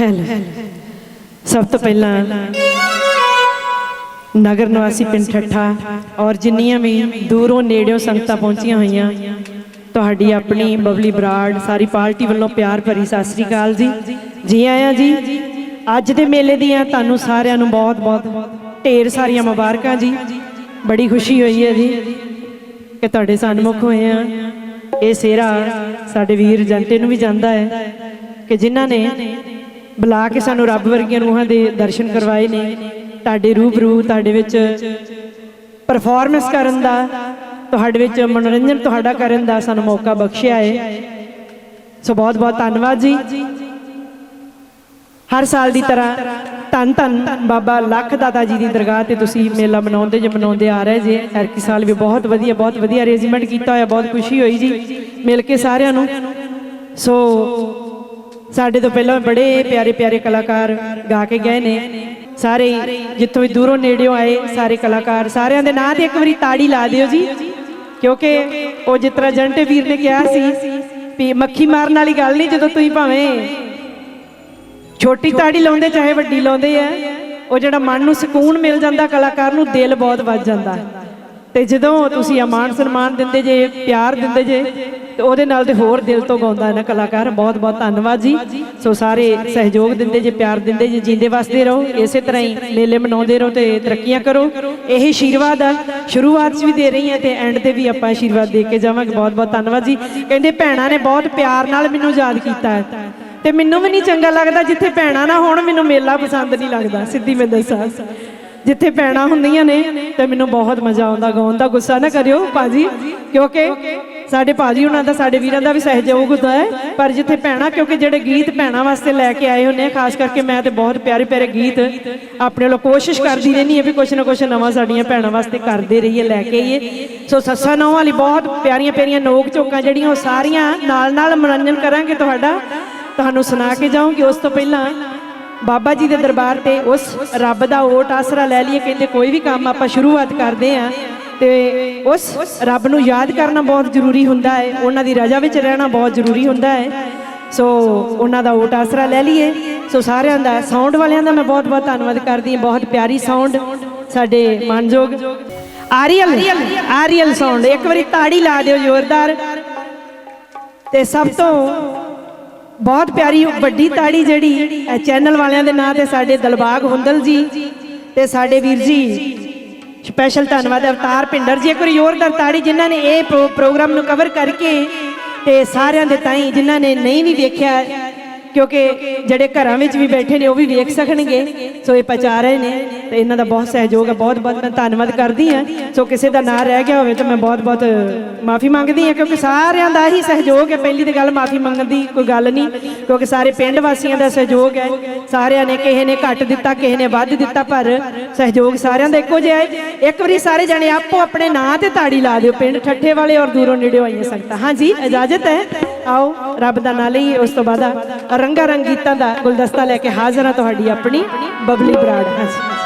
Hello. ਸਭ ਤੋਂ ਪਹਿਲਾਂ ਨਗਰ ਨਿਵਾਸੀ ਪਿੰਡ ਠੱਠਾ ਔਰ ਜਿੰਨੀਆਂ ਵੀ ਦੂਰੋਂ ਨੇੜਿਓਂ ਸੰਗਤਾਂ ਪਹੁੰਚੀਆਂ ਹੋਈਆਂ, ਤੁਹਾਡੀ ਆਪਣੀ ਬਬਲੀ ਬਰਾੜ ਸਾਰੀ ਪਾਰਟੀ ਵੱਲੋਂ ਪਿਆਰ ਭਰੀ ਸਤਿ ਸ੍ਰੀ ਅਕਾਲ ਜੀ। ਜੀ ਆਇਆਂ ਜੀ, ਅੱਜ ਦੇ ਮੇਲੇ ਦੀਆਂ ਤੁਹਾਨੂੰ ਸਾਰਿਆਂ ਨੂੰ ਬਹੁਤ-ਬਹੁਤ ਢੇਰ ਸਾਰੀਆਂ ਮੁਬਾਰਕਾਂ ਜੀ। ਬੜੀ ਖੁਸ਼ੀ ਹੋਈ ਹੈ ਜੀ ਕਿ ਤੁਹਾਡੇ ਸਨਮੁਖ ਹੋਏ ਆ ਇਹ ਸੇਰਾ ਸਾਡੇ ਵੀਰ ਜੰਤੇ ਨੂੰ ਵੀ ਜਾਂਦਾ ਹੈ ਕਿ ਜਿਨ੍ਹਾਂ ਨੇ ਬੁਲਾ ਕੇ ਸਾਨੂੰ ਰੱਬ ਵਰਗੀਆਂ ਰੂਹਾਂ ਦੇ ਦਰਸ਼ਨ ਕਰਵਾਏ ਨੇ। ਤੁਹਾਡੇ ਰੂਬਰੂ ਤੁਹਾਡੇ ਵਿੱਚ ਪਰਫਾਰਮੈਂਸ ਕਰਨ ਦਾ ਤੁਹਾਡੇ ਵਿੱਚ ਮਨੋਰੰਜਨ ਤੁਹਾਡਾ ਕਰਨ ਦਾ ਸਾਨੂੰ ਮੌਕਾ ਬਖਸ਼ਿਆ ਹੈ ਸੋ ਬਹੁਤ ਬਹੁਤ ਧੰਨਵਾਦ ਜੀ। ਹਰ ਸਾਲ ਦੀ ਤਰ੍ਹਾਂ ਧੰਨ ਧੰਨ ਬਾਬਾ ਲੱਖ ਦਾਤਾ ਜੀ ਦੀ ਦਰਗਾਹ ਤੇ ਤੁਸੀਂ ਮੇਲਾ ਮਨਾਉਂਦੇ ਜੇ ਮਨਾਉਂਦੇ ਆ ਰਹੇ ਜੇ। ਐਰਕੀ ਸਾਲ ਵੀ ਬਹੁਤ ਵਧੀਆ ਬਹੁਤ ਵਧੀਆ ਅਰੇਂਜਮੈਂਟ ਕੀਤਾ ਹੋਇਆ ਬਹੁਤ ਖੁਸ਼ੀ ਹੋਈ ਜੀ। ਮਿਲ ਕੇ ਸਾਰਿਆਂ ਨੂੰ। ਸੋ ਸਾਡੇ ਤੋਂ ਪਹਿਲਾਂ ਬੜੇ ਪਿਆਰੇ ਪਿਆਰੇ ਕਲਾਕਾਰ ਗਾ ਕੇ ਗਏ ਨੇ। ਸਾਰੇ ਜਿੱਥੋਂ ਵੀ ਦੂਰੋਂ ਨੇੜਿਓਂ ਆਏ ਸਾਰੇ ਕਲਾਕਾਰ। ਸਾਰਿਆਂ ਦੇ ਨਾਂ ਤੇ ਇੱਕ ਵਾਰੀ ਤਾੜੀ ਲਾ ਦਿਓ ਜੀ। ਕਿਉਂਕਿ ਉਹ ਜਿਸ ਤਰ੍ਹਾਂ ਜੰਟੇ ਵੀਰ ਨੇ ਕਿਹਾ ਸੀ ਵੀ ਮੱਖੀ ਮਾਰਨ ਵਾਲੀ ਗੱਲ ਨਹੀਂ ਜਦੋਂ ਤੁਸੀਂ ਭਾਵੇਂ ਛੋਟੀ ਤਾੜੀ ਲਾਉਂਦੇ, ਚਾਹੇ ਵੱਡੀ ਲਾਉਂਦੇ ਆ, ਉਹ ਜਿਹੜਾ ਮਨ ਨੂੰ ਸਕੂਨ ਮਿਲ ਜਾਂਦਾ ਕਲਾਕਾਰ ਨੂੰ, ਦਿਲ ਬਹੁਤ ਵੱਜ ਜਾਂਦਾ। ਤੇ ਜਦੋਂ ਤੁਸੀਂ ਅਮਾਨ ਸਨਮਾਨ ਦਿੰਦੇ ਜੇ, ਪਿਆਰ ਦਿੰਦੇ ਜੇ ਤੇ ਉਹਦੇ ਨਾਲ ਤੇ ਹੋਰ ਦਿਲ ਤੋਂ ਗਾਉਂਦਾ ਹੈ ਨਾ ਕਲਾਕਾਰ। ਬਹੁਤ ਬਹੁਤ ਧੰਨਵਾਦ ਜੀ। ਸੋ ਸਾਰੇ ਸਹਿਯੋਗ ਦਿੰਦੇ ਜੇ, ਪਿਆਰ ਦਿੰਦੇ ਜੇ, ਜਿੰਦੇ ਵਸਦੇ ਰਹੋ, ਇਸੇ ਤਰ੍ਹਾਂ ਹੀ ਮੇਲੇ ਮਨਾਉਂਦੇ ਰਹੋ ਤੇ ਤਰੱਕੀਆਂ ਕਰੋ। ਇਹ ਆਸ਼ੀਰਵਾਦ ਆ। ਸ਼ੁਰੂਆਤ 'ਚ ਵੀ ਦੇ ਰਹੀ ਹਾਂ ਤੇ ਐਂਡ ਤੇ ਵੀ ਆਪਾਂ ਆਸ਼ੀਰਵਾਦ ਦੇ ਕੇ ਜਾਵਾਂਗੇ। ਬਹੁਤ ਬਹੁਤ ਧੰਨਵਾਦ ਜੀ। ਕਹਿੰਦੇ ਭੈਣਾਂ ਨੇ ਬਹੁਤ ਪਿਆਰ ਨਾਲ ਮੈਨੂੰ ਯਾਦ ਕੀਤਾ ਹੈ। ਤੇ ਮੈਨੂੰ ਵੀ ਨਹੀਂ ਚੰਗਾ ਲੱਗਦਾ ਜਿੱਥੇ ਭੈਣਾਂ ਨਾ ਹੋਣ, ਮੈਨੂੰ ਮੇਲਾ ਪਸੰਦ ਨਹੀਂ ਲੱਗਦਾ। ਸਿੱਧੀ ਮੈਂ ਦੱਸਾਂ। ਜਿੱਥੇ ਭੈਣਾਂ ਹੁੰਦੀਆਂ ਨੇ ਤੇ ਮੈਨੂੰ ਬਹੁਤ ਮਜ਼ਾ ਆਉਂਦਾ, ਗਾਉਣ ਦਾ। ਗੁੱਸਾ ਨਾ ਕਰਿਓ ਭਾਜੀ, ਕਿਉਂਕਿ ਸਾਡੇ ਭਾਜੀ ਉਹਨਾਂ ਦਾ, ਸਾਡੇ ਵੀਰਾਂ ਦਾ ਵੀ ਸਹਿਯੋਗ ਹੁੰਦਾ ਹੈ। ਪਰ ਜਿੱਥੇ ਭੈਣਾਂ ਕਿਉਂਕਿ ਜਿਹੜੇ ਗੀਤ ਭੈਣਾਂ ਵਾਸਤੇ ਲੈ ਕੇ ਆਏ ਹੁੰਨੇ ਆ, ਖਾਸ ਕਰਕੇ ਮੈਂ ਤੇ ਬਹੁਤ ਪਿਆਰੇ ਪਿਆਰੇ ਗੀਤ ਆਪਣੇ ਵੱਲੋਂ ਕੋਸ਼ਿਸ਼ ਕਰਦੀ ਰਹਿੰਦੀ ਹੈ ਵੀ ਕੁਛ ਨਾ ਕੁਛ ਨਵਾਂ ਸਾਡੀਆਂ ਭੈਣਾਂ ਵਾਸਤੇ ਕਰਦੇ ਰਹੀਏ, ਲੈ ਕੇ ਆਈਏ। ਸੋ ਸੱਸਾ ਨੌ ਵਾਲੀ ਬਹੁਤ ਪਿਆਰੀਆਂ ਪਿਆਰੀਆਂ ਨੋਕ ਝੋਕਾਂ ਜਿਹੜੀਆਂ ਉਹ ਸਾਰੀਆਂ ਨਾਲ ਨਾਲ ਮਨੋਰੰਜਨ ਕਰਾਂਗੇ ਤੁਹਾਡਾ। ਤੁਹਾਨੂੰ ਸੁਣਾ ਕੇ ਜਾਊਂਗੀ। ਉਸ ਤੋਂ ਪਹਿਲਾਂ ਬਾਬਾ ਜੀ ਦੇ ਦਰਬਾਰ ਤੇ ਉਸ ਰੱਬ ਦਾ ਓਟ ਆਸਰਾ ਲੈ ਲਈਏ। ਕਹਿੰਦੇ ਕੋਈ ਵੀ ਕੰਮ ਆਪਾਂ ਸ਼ੁਰੂਆਤ ਕਰਦੇ ਆ ਤੇ ਉਸ ਰੱਬ ਨੂੰ ਯਾਦ ਕਰਨਾ ਬਹੁਤ ਜ਼ਰੂਰੀ ਹੁੰਦਾ ਹੈ। ਉਹਨਾਂ ਦੀ ਰਜ਼ਾ ਵਿੱਚ ਰਹਿਣਾ ਬਹੁਤ ਜ਼ਰੂਰੀ ਹੁੰਦਾ ਹੈ। ਸੋ ਉਹਨਾਂ ਦਾ ਓਟ ਆਸਰਾ ਲੈ ਲਈਏ। ਸੋ ਸਾਰਿਆਂ ਦਾ ਸਾਊਂਡ ਵਾਲਿਆਂ ਦਾ ਮੈਂ ਬਹੁਤ ਬਹੁਤ ਧੰਨਵਾਦ ਕਰਦੀ ਹਾਂ। ਬਹੁਤ ਪਿਆਰੀ ਸਾਊਂਡ ਸਾਡੇ ਮਾਨਯੋਗ ਆਰੀਅਲ ਆਰੀਅਲ ਸਾਊਂਡ। ਇੱਕ ਵਾਰੀ ਤਾੜੀ ਲਾ ਦਿਓ ਜ਼ੋਰਦਾਰ। ਤੇ ਸਭ ਤੋਂ ਬਹੁਤ ਪਿਆਰੀ ਵੱਡੀ ਤਾੜੀ ਜਿਹੜੀ ਚੈਨਲ ਵਾਲਿਆਂ ਦੇ ਨਾਂ ਤੇ ਸਾਡੇ ਦਲਬਾਗ ਹੁੰਦਲ ਜੀ ਤੇ ਸਾਡੇ ਵੀਰ ਜੀ ਸਪੈਸ਼ਲ ਧੰਨਵਾਦ ਅਵਤਾਰ ਭਿੰਡਰ ਜੀ, ਇੱਕ ਵਾਰੀ ਜ਼ੋਰਦਾਰ ਤਾੜੀ ਜਿਨ੍ਹਾਂ ਨੇ ਇਹ ਪ੍ਰੋ- ਪ੍ਰੋਗਰਾਮ ਨੂੰ ਕਵਰ ਕਰਕੇ ਤੇ ਸਾਰਿਆਂ ਦੇ ਤਾਈ ਜਿਨ੍ਹਾਂ ਨੇ ਨਹੀਂ ਵੀ ਵੇਖਿਆ ਕਿਉਂਕਿ ਜਿਹੜੇ ਘਰਾਂ ਵਿੱਚ ਵੀ ਬੈਠੇ ਨੇ, ਉਹ ਵੀ ਵੇਖ ਸਕਣਗੇ। ਸੋ ਇਹ ਪਹੁੰਚਾ ਰਹੇ ਨੇ ਤੇ ਇਹਨਾਂ ਦਾ ਬਹੁਤ ਸਹਿਯੋਗ ਹੈ, ਬਹੁਤ ਬਹੁਤ ਮੈਂ ਧੰਨਵਾਦ ਕਰਦੀ ਹਾਂ। ਸੋ ਕਿਸੇ ਦਾ ਨਾਂ ਰਹਿ ਗਿਆ ਹੋਵੇ ਤਾਂ ਮੈਂ ਬਹੁਤ ਬਹੁਤ ਮਾਫੀ ਮੰਗਦੀ ਹਾਂ, ਕਿਉਂਕਿ ਸਾਰਿਆਂ ਦਾ ਹੀ ਸਹਿਯੋਗ ਹੈ। ਪਹਿਲੀ ਤੇ ਗੱਲ ਮਾਫੀ ਮੰਗਣ ਦੀ ਕੋਈ ਗੱਲ ਨਹੀਂ, ਕਿਉਂਕਿ ਸਾਰੇ ਪਿੰਡ ਵਾਸੀਆਂ ਦਾ ਸਹਿਯੋਗ ਹੈ। ਸਾਰਿਆਂ ਨੇ ਕਿਸੇ ਨੇ ਘੱਟ ਦਿੱਤਾ, ਕਿਸੇ ਨੇ ਵੱਧ ਦਿੱਤਾ, ਪਰ ਸਹਿਯੋਗ ਸਾਰਿਆਂ ਦਾ ਇੱਕੋ ਜਿਹਾ ਹੈ। ਇੱਕ ਵਾਰੀ ਸਾਰੇ ਜਣੇ ਆਪੋ ਆਪਣੇ ਨਾਂ ਤੇ ਤਾੜੀ ਲਾ ਦਿਓ, ਪਿੰਡ ਠੱਠੇ ਵਾਲੇ ਔਰ ਦੂਰੋਂ ਨੇੜਿਓਂ ਆਈਆਂ ਸੰਗਤਾਂ। ਹਾਂਜੀ, ਇਜਾਜ਼ਤ ਹੈ। ਆਓ, ਰੱਬ ਦਾ ਨਾਂ ਲਈ ਉਸ ਤੋਂ ਬਾਅਦ ਰੰਗਾ ਰੰਗ ਗੀਤਾਂ ਦਾ ਗੁਲਦਸਤਾ ਲੈ ਕੇ ਹਾਜ਼ਰ ਹਾਂ ਤੁਹਾਡੀ ਆਪਣੀ ਬਬਲੀ ਬਰਾੜ। ਹਾਂਜੀ।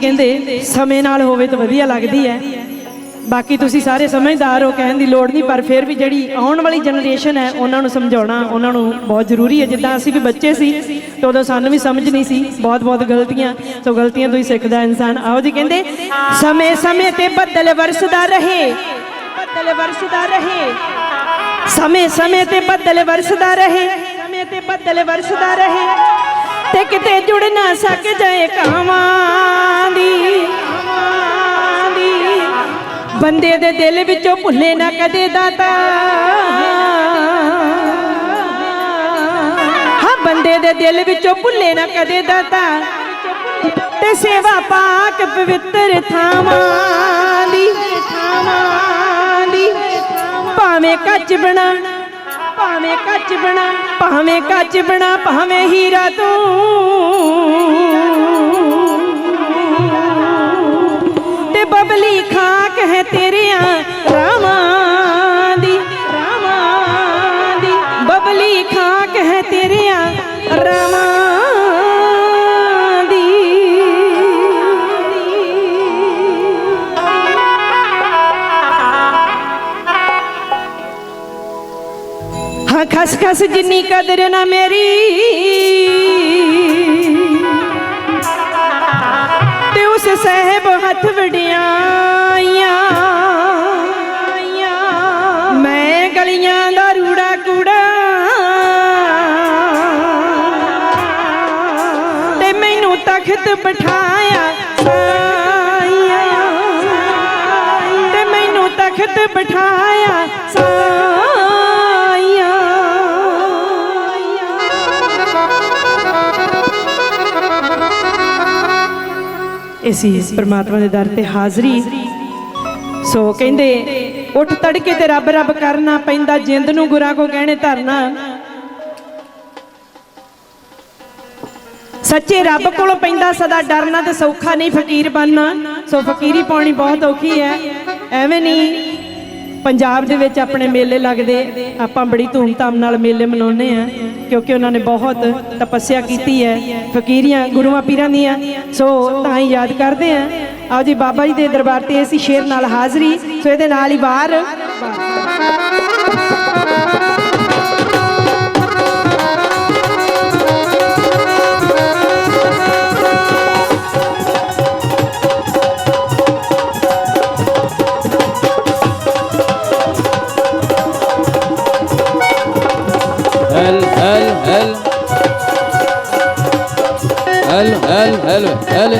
ਕਹਿੰਦੇ, ਸਮੇਂ ਨਾਲ ਹੋਵੇ ਤਾਂ ਵਧੀਆ ਲੱਗਦੀ ਹੈ। ਬਾਕੀ ਤੁਸੀਂ ਸਾਰੇ ਸਮਝਦਾਰ ਹੋ ਕਹਿਣ ਦੀ ਲੋੜ ਨਹੀਂ, ਪਰ ਫਿਰ ਵੀ ਜਿਹੜੀ ਆਉਣ ਵਾਲੀ ਜਨਰੇਸ਼ਨ ਹੈ, ਉਹਨਾਂ ਨੂੰ ਸਮਝਾਉਣਾ, ਉਹਨਾਂ ਨੂੰ ਬਹੁਤ ਜ਼ਰੂਰੀ ਹੈ। ਜਿੱਦਾਂ ਅਸੀਂ ਵੀ ਬੱਚੇ ਸੀ, ਤੇ ਉਦੋਂ ਸਾਨੂੰ ਵੀ ਸਮਝ ਨਹੀਂ ਸੀ ਬਹੁਤ ਬਹੁਤ ਗਲਤੀਆਂ, ਸੋ ਗਲਤੀਆਂ ਤੋਂ ਹੀ ਸਿੱਖਦਾ ਇਨਸਾਨ। ਆਓ ਜੀ ਕਹਿੰਦੇ, ਸਮੇਂ ਸਮੇਂ ਤੇ ਬੱਦਲ ਵਰਸਦਾ ਰਹੇ। ਬੱਦਲ ਵਰਸਦਾ ਰਹੇ। ਸਮੇਂ ਸਮੇਂ ਤੇ ਬੱਦਲ ਵਰਸਦਾ ਰਹੇ। ਸਮੇਂ ਤੇ ਬੱਦਲ ਵਰਸਦਾ ਰਹੇ। ਤੇ ਕਿਤੇ ਜੁੜ ਨਾ ਸਕ ਜਾਏ ਕਾਵਾਂ। ਦੀ, ਬੰਦੇ ਦੇ ਦਿਲ ਵਿੱਚੋਂ ਭੁੱਲੇ ਨਾ ਕਦੇ ਦਾਤਾ। ਹਾਂ, ਬੰਦੇ ਦੇ ਦਿਲ ਵਿੱਚੋਂ ਭੁੱਲੇ ਨਾ ਕਦੇ ਦਾਤਾ। ਤੇ ਸੇਵਾ ਪਾਕ ਪਵਿੱਤਰ ਥਾਵਾਂ ਦੀ ਥਾਵਾਂ ਦੀ ਭਾਵੇਂ ਕੱਚ ਬਣਾ, ਭਾਵੇਂ ਕੱਚ ਬਣਾ, ਭਾਵੇਂ ਕੱਚ ਬਣਾ, ਭਾਵੇਂ ਹੀਰਾ ਤੂੰ। ਤੇ ਬਬਲੀ ਖਾਕ ਹੈ ਤੇਰਿਆਂ ਰਾਵਾਂ ਦੀ ਰਾਵਾਂ ਦੀ ਬਬਲੀ ਖਾਕ ਹੈ ਤੇਰਿਆਂ ਰਾਵਾਂ ਦੀ ਹਾਂ ਖਸ ਖਸ ਜਿੰਨੀ ਸਹਿਬ ਹੱਥ ਵਡਿਆਈਆਂ। ਸਾਈਆਂ ਇਸੀ ਪ੍ਰਮਾਤਮਾ ਦੇ ਦਰ ਤੇ ਹਾਜ਼ਰੀ। ਸੋ ਕਹਿੰਦੇ, ਉੱਠ ਤੜਕੇ ਤੇ ਰੱਬ ਰੱਬ ਕਰਨਾ ਪੈਂਦਾ, ਜਿੰਦ ਨੂੰ ਗੁਰਾਂ ਕੋ ਕਹਿਣੇ ਧਰਨਾ। ਸੱਚੇ ਰੱਬ ਕੋਲੋਂ ਪੈਂਦਾ ਸਦਾ ਡਰਨਾ ਤੇ ਸੌਖਾ ਨਹੀਂ ਫਕੀਰ ਬਣਨਾ। ਸੋ ਫਕੀਰੀ ਪਾਉਣੀ ਬਹੁਤ ਔਖੀ ਹੈ। ਐਵੇਂ ਨਹੀਂ ਪੰਜਾਬ ਦੇ ਵਿੱਚ ਆਪਣੇ ਮੇਲੇ ਲੱਗਦੇ ਆਪਾਂ ਬੜੀ ਧੂਮਧਾਮ ਨਾਲ ਮੇਲੇ ਮਨਾਉਂਦੇ ਆ ਕਿਉਂਕਿ ਉਹਨਾਂ ਨੇ ਬਹੁਤ ਤਪੱਸਿਆ ਕੀਤੀ ਹੈ। ਫਕੀਰੀਆਂ ਗੁਰੂਆਂ ਪੀਰਾਂ ਦੀਆਂ। ਸੋ ਤਾਂ ਹੀ ਯਾਦ ਕਰਦੇ ਆ। ਆਓ ਜੀ ਬਾਬਾ ਜੀ ਦੇ ਦਰਬਾਰ ਤੇ ਅਸੀਂ ਸ਼ੇਰ ਨਾਲ ਹਾਜ਼ਰੀ। ਸੋ ਇਹਦੇ ਨਾਲ ਹੀ ਬਾਹਰ حلو حلو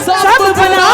सब बना